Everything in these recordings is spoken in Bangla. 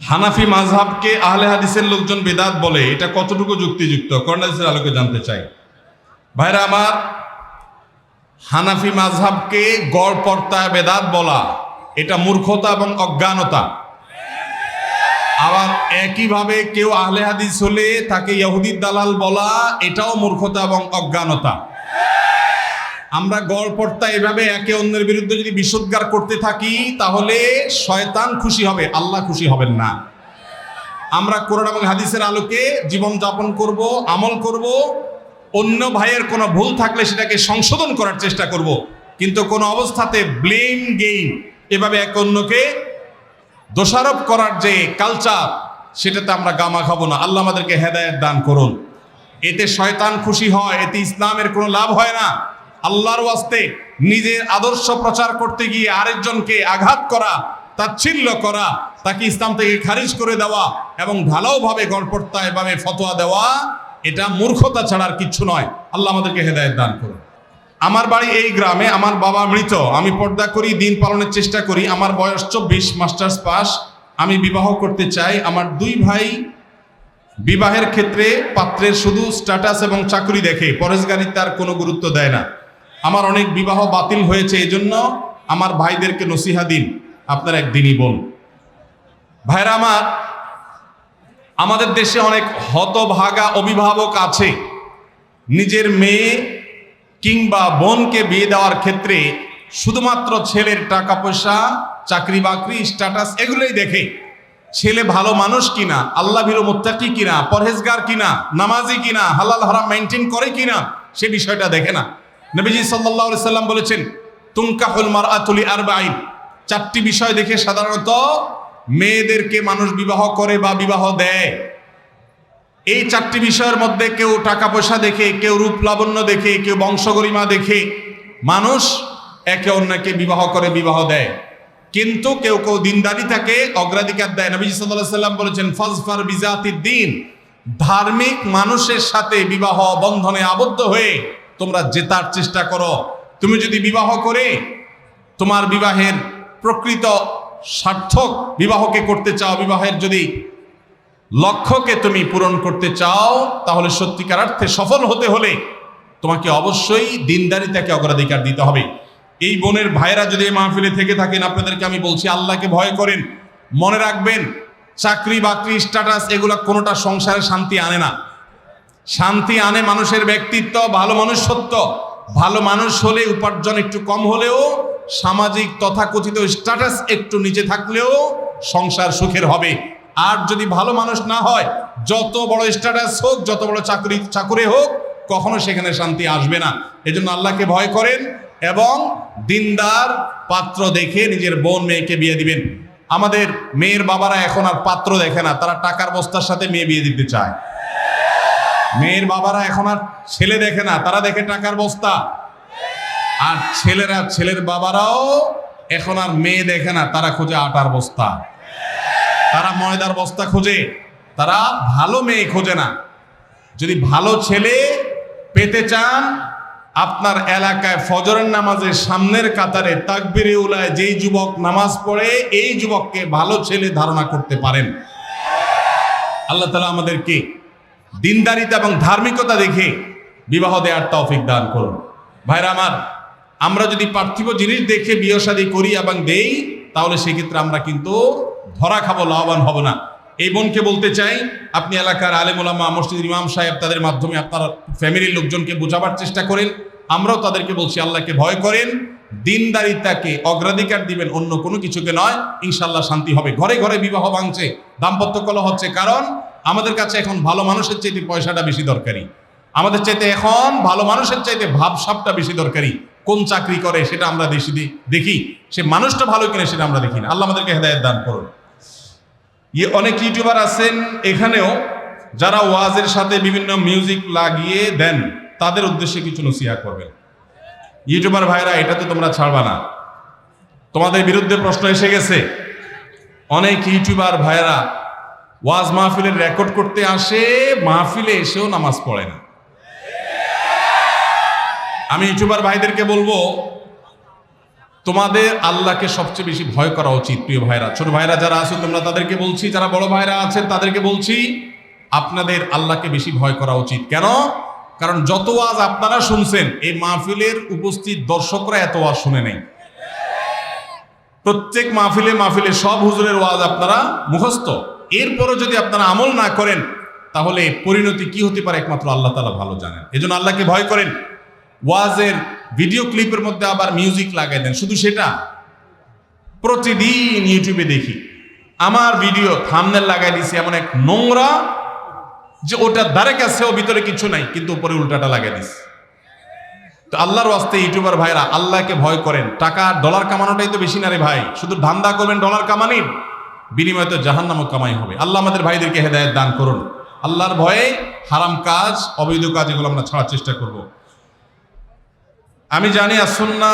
হানাফি মাযহাবকে আহলে হাদিসের লোকজন বেদাত বলে, এটা কতটুকু যুক্তিযুক্ত? কর্ণাদিসের আলোকে জানতে চাই। ভাইরা আমার, হানাফি মাযহাবকে গড় পর্তায় বেদাত বলা, এটা মূর্খতা এবং অজ্ঞানতা। আবার একইভাবে কেউ আহলে হাদিস হলে তাকে ইহুদির দালাল বলা, এটাও মূর্খতা এবং অজ্ঞানতা। আমরা গড়পড়তা এভাবে একে অন্যের বিরুদ্ধে যদি বিশুদ্ধার করতে থাকি, তাহলে শয়তান খুশি হবে, আল্লাহ খুশি হবেন না। আমরা কোরআন এবং হাদিসের আলোকে জীবন যাপন করব, আমল করব, অন্য ভাইয়ের কোনো ভুল থাকলে সেটাকে সংশোধন করার চেষ্টা করব। কিন্তু কোনো অবস্থাতে ব্লেম গেইম এভাবে এক অন্যকে দোষারোপ করার যে কালচার সেটাতে আমরা গামা খাব না। আল্লাহ আমাদেরকে হেদায়েত দান করুন। এতে শয়তান খুশি হয়, এতে ইসলামের কোনো লাভ হয় না। আল্লাহর ওয়াস্তে নিজের আদর্শ প্রচার করতে গিয়ে আরেকজনকে আঘাত করা, তাচ্ছিল্য করা, তাকে ইসলাম থেকে খারিজ করে দেওয়া এবং ঢালাওভাবে গড়পড়তা এভাবে ফতোয়া দেওয়া, এটা মূর্খতা ছাড়া আর কিচ্ছু নয়। আল্লাহ আমাদেরকে হেদায়েত দান করুন। আমার বাড়ি এই গ্রামে আমার বাবা মৃত। আমি পর্দা করি, দিন পালনের চেষ্টা করি। আমার বয়স চব্বিশ, মাস্টার্স পাস। আমি বিবাহ করতে চাই। আমার দুই ভাই বিবাহের ক্ষেত্রে পাত্রের শুধু স্ট্যাটাস এবং চাকরি দেখে পরেশগারি তার কোনো গুরুত্ব দেয় না। আমার অনেক বিবাহ বাতিল হয়েছে, এজন্য আমার ভাইদেরকে নসিহা দিন। আপনার একদিনই বোন। ভাইরা আমার, আমাদের দেশে অনেক হতভাগা অভিভাবক আছে। নিজের মেয়ে কিংবা বোনকে বিয়ে দেওয়ার ক্ষেত্রে শুধুমাত্র ছেলের টাকা পয়সা, চাকরি বাকরি স্ট্যাটাস এগুলোই দেখে ছেলে ভালো মানুষ কিনা, আল্লাহ ভীর মোত্তাকি কিনা, পরহেজগার কিনা, নামাজি কিনা, হালাল হারাম মেনটেন করে কিনা, সে বিষয়টা দেখে না। নবীজি আলাইহি সাল্লাম বলেছেন তুনকাহুল মারআতুলি আরবাইন চারটি বিষয় দেখে সাধারণত মেয়েদেরকে মানুষ বিবাহ করে বা বিবাহ দেয়। এই চারটি বিষয়ের মধ্যে কেউ টাকা পয়সা দেখে, কেউ রূপ লাবণ্য দেখে, কেউ বংশগরিমা দেখে মানুষ একে অন্যকে বিবাহ করে, বিবাহ দেয়। কিন্তু কেউ কেউ দিনদারি থাকে, অগ্রাধিকার দেয়। নবী সাল্লাল্লাহু সাল্লাম বলেছেন, ফজফার বিজাতি দিন ধার্মিক মানুষের সাথে বিবাহ বন্ধনে আবদ্ধ হয়ে তোমরা জেতার চেষ্টা করো। তুমি যদি বিবাহ করে তোমার বিবাহের প্রকৃত সার্থক বিবাহকে করতে চাও, বিবাহের যদি লক্ষ্যকে তুমি পূরণ করতে চাও, তাহলে সত্যিকার অর্থে সফল হতে হলে তোমাকে অবশ্যই দিনদারিতাকে অগ্রাধিকার দিতে হবে। এই বোনের ভাইরা যদি মাহফিলে থেকে থাকেন, আপনাদেরকে আমি বলছি, আল্লাহকে ভয় করেন, মনে রাখবেন চাকরি বাকরি স্ট্যাটাস, এগুলা কোনোটা সংসারে শান্তি আনে না। শান্তি আনে মানুষের ব্যক্তিত্ব, ভালো মানুষ সত্য। ভালো মানুষ হলে উপার্জন একটু কম হলেও, সামাজিক তথাকথিত স্ট্যাটাস একটু নিচে থাকলেও সংসার সুখের হবে। আর যদি ভালো মানুষ না হয়, যত বড় স্ট্যাটাস হোক, যত বড় চাকরি, চাকুরে হোক, কখনো সেখানে শান্তি আসবে না। এজন্য আল্লাহকে ভয় করেন এবং দিনদার পাত্র দেখে নিজের বোন মেয়েকে বিয়ে দিবেন। আমাদের মেয়ের বাবারা এখন আর পাত্র দেখে না, তারা টাকার বস্তার সাথে মেয়ে বিয়ে দিতে চায়। মেয়ের বাবারা এখন আর ছেলে দেখে না, তারা দেখে টাকার বস্তা। আর ছেলেরা, ছেলের বাবারাও এখন আর মেয়ে দেখে না, তারা খোঁজে আটার বস্তা। তারা ময়দার বস্তা খোঁজে, তারা ভালো মেয়ে খোঁজে না। যদি ভালো ছেলে পেতে চান, আপনার এলাকায় ফজরের নামাজের সামনের কাতারে তাকবিরে উলায় যেই যুবক নামাজ পড়ে, এই যুবককে ভালো ছেলে ধারণা করতে পারেন। আল্লাহ তালা আমাদেরকে দিনদারিতা এবং ধার্মিকতা দেখে বিবাহ দেওয়ার তৌফিক দান করুন। ভাইরা আমার, আমরা যদি পার্থিব জিনিস দেখে বিয়ে শাদী করি এবং দেই, তাহলে সেক্ষেত্রে আমরা কিন্তু ধরা খাব, লাভবান হব না। এই বোনকে বলতে চাই, আপনি এলাকার আলেমুলামা মসজিদ ইমাম সাহেব, তাদের মাধ্যমে আপনার ফ্যামিলির লোকজনকে বোঝাবার চেষ্টা করেন। আমরাও তাদেরকে বলছি, আল্লাহকে ভয় করেন, দিনদারিতাকে অগ্রাধিকার দিবেন, অন্য কোনো কিছুকে নয়। ইনশাল্লাহ শান্তি হবে। ঘরে ঘরে বিবাহ ভাঙছে, দাম্পত্য কলহ হচ্ছে। কারণ আমাদের কাছে এখন ভালো মানুষের চাইতে পয়সাটা বেশি দরকারি। আমাদের চাইতে এখন ভালো মানুষের চাইতে ভাবসাবটা বেশি দরকারি। কোন চাকরি করে সেটা আমরা দেশি দেখি। সে মানুষটা ভালো কিনা সেটা আমরা দেখি না। আল্লাহ আমাদেরকে হেদায়ত দান করুন। ইয়ে অনেক ইউটিউবার আছেন এখানেও যারা ওয়াজের সাথে বিভিন্ন মিউজিক লাগিয়ে দেন, তাদের উদ্দেশ্যে কিছু নসিহা করবেন। ইউটিউবার ভাইরা, এটা তো তোমরা ছাড়বা না। তোমাদের বিরুদ্ধে প্রশ্ন এসে গেছে। অনেক ইউটিউবার ভাইরা ওয়াজ মাহফিলের রেকর্ড করতে আসে, মাহফিলে এসেও নামাজ পড়ে না। আমি ইউটিউবার ভাইদেরকে বলব, তোমাদের আল্লাহকে সবচেয়ে বেশি ভয় করা উচিত, প্রিয় ভাইরা। ছোট ভাইরা যারা আছো, তোমরা তাদেরকে বলছি, যারা বড় ভাইরা আছেন, তাদেরকে বলছি, আপনাদের আল্লাহকে বেশি ভয় করা উচিত। কেন? কারণ যত ওয়াজ আপনারা শুনছেন, এই মাহফিলের উপস্থিত দর্শকরা এত ওয়াজ শুনে নেই। প্রত্যেক মাহফিলে মাহফিলে সব হুজুরের ওয়াজ আপনারা মুখস্থ। এরপরও যদি আপনারা আমল না করেন, তাহলে পরিণতি কি হতে পারে একমাত্র আল্লাহ তালা ভালো জানেন। এজন্য আল্লাহকে ভয় করেন। ওয়াজের ভিডিও ক্লিপের মধ্যে আবার মিউজিক লাগাই দেন। শুধু সেটা? প্রতিদিন ইউটিউবে দেখি। আমার ভিডিও থামনেল লাগাই দিছি এমন এক নোংরা যে ওটা দ্বারে কাছেও ভিতরে কিছু নাই, কিন্তু উপরে উল্টাটা লাগাই দিছি তো আল্লাহর ওয়াস্তে ইউটিউবার ভাইরা আল্লাহকে ভয় করেন। টাকা, ডলার কামানোটাই তো বেশি না রে ভাই। শুধু ধান্দা করবেন ডলার কামানির বিনিময়ে তো জাহান্নামও কামাই হবে। আল্লাহ আমাদের ভাইদেরকে হেদায়েত দান করুন। আল্লাহর ভয়ে হারাম কাজ, অবৈধ কাজ এগুলো আমরা ছাড়ার চেষ্টা করব। আমি জানি আসন্না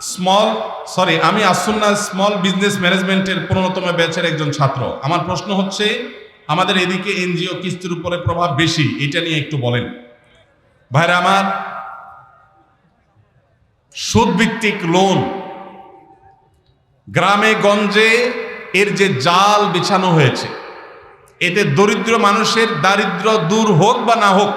স্মল সরি আমি আসন্না স্মল বিজনেস ম্যানেজমেন্টের পনেরোতম ব্যাচের একজন ছাত্র। আমার প্রশ্ন হচ্ছে, আমাদের এদিকে এনজিও কিস্তির উপরে প্রভাব বেশি, এটা নিয়ে একটু বলেন। ভাইরা আমার, সুদভিত্তিক লোন গ্রামে, গঞ্জে এর যে জাল বিছানো হয়েছে, এতে দরিদ্র মানুষের দারিদ্র দূর হোক বা না হোক,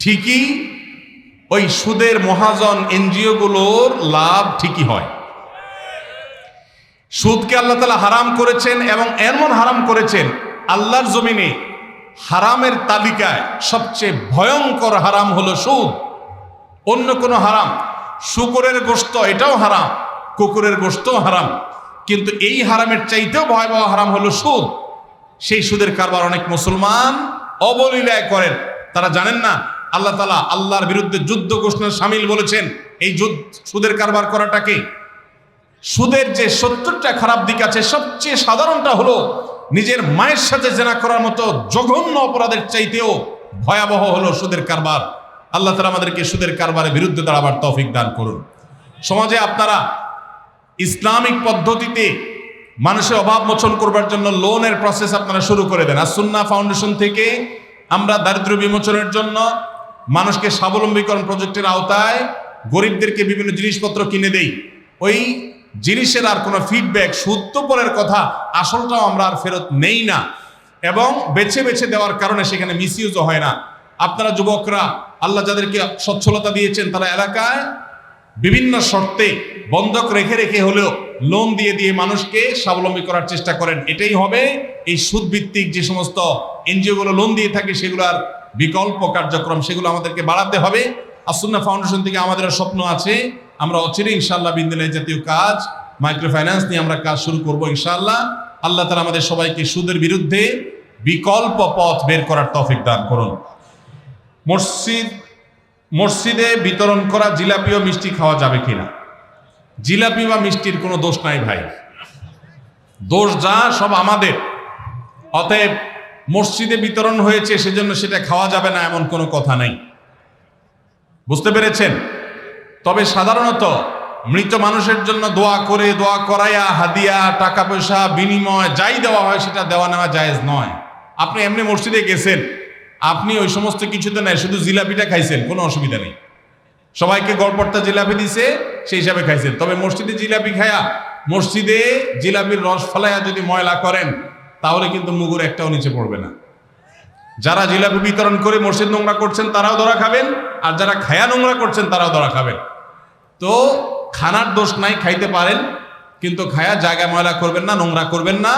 ঠিকই ওই সুদের মহাজন এনজিওগুলোর লাভ ঠিকই হয়। সুদকে আল্লাহ তালা হারাম করেছেন এবং এমন হারাম করেছেন, আল্লাহর জমিনে হারামের তালিকায় সবচেয়ে ভয়ঙ্কর হারাম হলো সুদ। অন্য কোনো হারাম, শুকরের গোস্ত এটাও হারাম, কুকুরের গোস্তও হারাম। কিন্তু এই হারামের চাইতেও ভয়াবহ হারাম হলো সুদ। সেই সুদের কারবার অনেক মুসলমান অবলীলায় করেন। তারা জানেন না, আল্লাহ তালা আল্লাহর বিরুদ্ধে যুদ্ধ ঘোষণার সামিল বলেছেন। এই যুদ্ধ, সুদের কারবার করাটাকে সুদের যে সত্তরটা খারাপ দিক আছে, সবচেয়ে সাধারণটা হলো নিজের মায়ের সাথে জেনা করার মতো জঘন্য অপরাধের চাইতেও ভয়াবহ হলো সুদের কারবার। আল্লাহ তালা আমাদেরকে সুদের কারবারের বিরুদ্ধে দাঁড়াবার তৌফিক দান করুন। সমাজে আপনারা ইসলামিক পদ্ধতিতে মানুষের অভাব মোচন করবার জন্য লোনের প্রসেস আপনারা শুরু করে দেন। আর সুন্না ফাউন্ডেশন থেকে আমরা দারিদ্র বিমোচনের জন্য মানুষকে স্বাবলম্বীকরণ প্রজেক্টের আওতায় গরিবদেরকে বিভিন্ন জিনিসপত্র কিনে দেই। ওই জিনিসের আর কোনো ফিডব্যাক সত্য পরের কথা, আসলটাও আমরা আর ফেরত নেই না। এবং বেছে বেছে দেওয়ার কারণে সেখানে মিসইউজও হয় না। আপনারা যুবকরা, আল্লাহ যাদেরকে সচ্ছলতা দিয়েছেন তারা এলাকায় বিভিন্ন শর্তে বন্ধক রেখে রেখে হলেও লোন দিয়ে দিয়ে মানুষকে স্বাবলম্বী করার চেষ্টা করেন। এটাই হবে এই সুদভিত্তিক যে সমস্ত এনজিওগুলো লোন দিয়ে থাকে, সেগুলোর বিকল্প কার্যক্রম, সেগুলো আমাদেরকে বাড়াতে হবে। আসুন্না ফাউন্ডেশন থেকে আমাদের স্বপ্ন আছে। আমরা অচিরে ইনশাল্লাহ বিদ্যালয় জাতীয় কাজ মাইক্রো ফাইন্যান্স নিয়ে আমরা কাজ শুরু করব ইনশাল্লাহ আল্লাহ তালা আমাদের সবাইকে সুদের বিরুদ্ধে বিকল্প পথ বের করার তৌফিক দান করুন। মসজিদ মসজিদে বিতরণ করা জিলাপি ও মিষ্টি খাওয়া যাবে কিনা? জিলাপি বা মিষ্টির কোনো দোষ নাই ভাই। দোষ যা, সব আমাদের। অতএব মসজিদে বিতরণ হয়েছে, সেজন্য সেটা খাওয়া যাবে না এমন কোনো কথা নাই। বুঝতে পেরেছেন? তবে সাধারণত মৃত মানুষের জন্য দোয়া করে, দোয়া করাইয়া, হাদিয়া, টাকা পয়সা, বিনিময়, যাই দেওয়া হয়, সেটা দেওয়া নেওয়া জায়েজ নয়। আপনি এমনি মসজিদে গেছেন আপনি ওই সমস্ত কিছুতে নাই, শুধু জিলাপিটা খাইছেন, কোনো অসুবিধা নেই। সবাইকে গড়পড়তা জিলাপি দিছে, সেই হিসাবে খাইছেন। তবে মসজিদে জিলাপি খায়া, মসজিদে জিলাপির রস ফলাইয়া যদি ময়লা করেন, তাহলে কিন্তু মুগুর একটাও নিচে পড়বে না। যারা জিলাপি বিতরণ করে মসজিদ নোংরা করছেন, তারাও ধরা খাবেন, আর যারা খায়া নোংরা করছেন, তারাও ধরা খাবেন। তো খানার দোষ নাই, খাইতে পারেন, কিন্তু খায়া জায়গা ময়লা করবেন না, নোংরা করবেন না,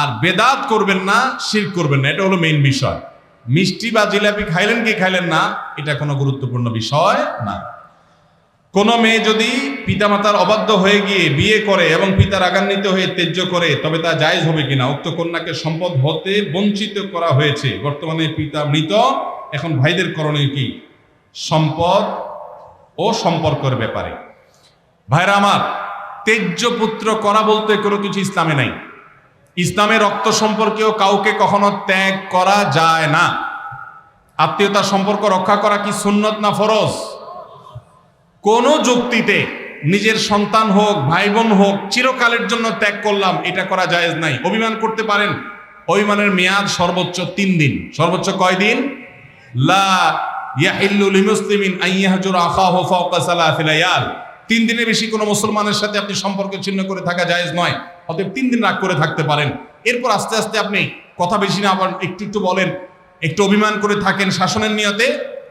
আর বেদাত করবেন না শির করবেন না, এটা হলো মেইন বিষয়। মিষ্টি বা জিলাপি খাইলেন কি খাইলেন না, এটা কোনো গুরুত্বপূর্ণ বিষয় না। কোনো মেয়ে যদি পিতামাতার অবাধ্য হয়ে গিয়ে বিয়ে করে এবং পিতা রাগান্বিত হয়ে ত্যায্য করে, তবে তা জায়েজ হবে কিনা? উক্ত কন্যাকে সম্পদ হতে বঞ্চিত করা হয়েছে। বর্তমানে পিতা মৃত, এখন ভাইদের করণীয় কি? সম্পদ ও সম্পর্কের ব্যাপারে। ভাইরা আমার তেজ্য পুত্র করা বলতে কোনো কিছু ইসলামে নাই। ইসলামে রক্ত সম্পর্কেও কাউকে কখনো ত্যাগ করা যায় না। আত্মীয়তার সম্পর্ক রক্ষা করা কি সুন্নত না ফরজ? কোন যুক্তিতে নিজের সন্তান হোক ভাই বোন হোক, চিরকালের জন্য ত্যাগ করলাম, এটা করা জায়েজ নাই। অভিমান করতে পারেন, অভিমানের মেয়াদ সর্বোচ্চ তিন দিন। সর্বোচ্চ কয় দিন? লা তিন দিনের বেশি কোনো মুসলমানের সাথে আপনি সম্পর্ক ছিন্ন করে থাকা জায়েজ নয়। অতএব তিন দিন রাগ করে থাকতে পারেন। এরপর আস্তে আস্তে আপনি কথা বেশি না, আবার একটু একটু বলেন, একটু অভিমান করে থাকেন শাসনের নিয়তে,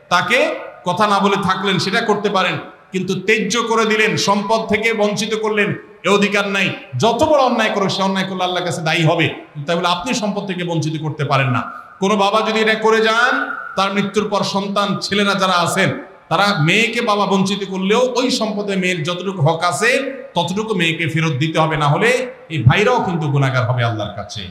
তাকে কথা না বলে থাকলেন, সেটা করতে পারেন, কিন্তু তেজ্য করে দিলেন, সম্পদ থেকে বঞ্চিত করলেন, এ অধিকার নাই। যত বড় অন্যায় করো সে অন্যায় করলে আল্লাহর কাছে দায়ী হবে। তাই বলে আপনি সম্পদ থেকে বঞ্চিত করতে পারেন না। কোনো বাবা যদি এটা করে যান, তার মৃত্যুর পর সন্তান, ছেলেরা যারা আছেন তারা মেয়েকে বাবা বঞ্চিত করলেও ওই সম্পদে মেয়ের যতটুকু হক আছে, ততটুকু মেয়েকে ফেরত দিতে হবে, না হলে এই ভাইরাও কিন্তু গুণাগার হবে আল্লাহর কাছে।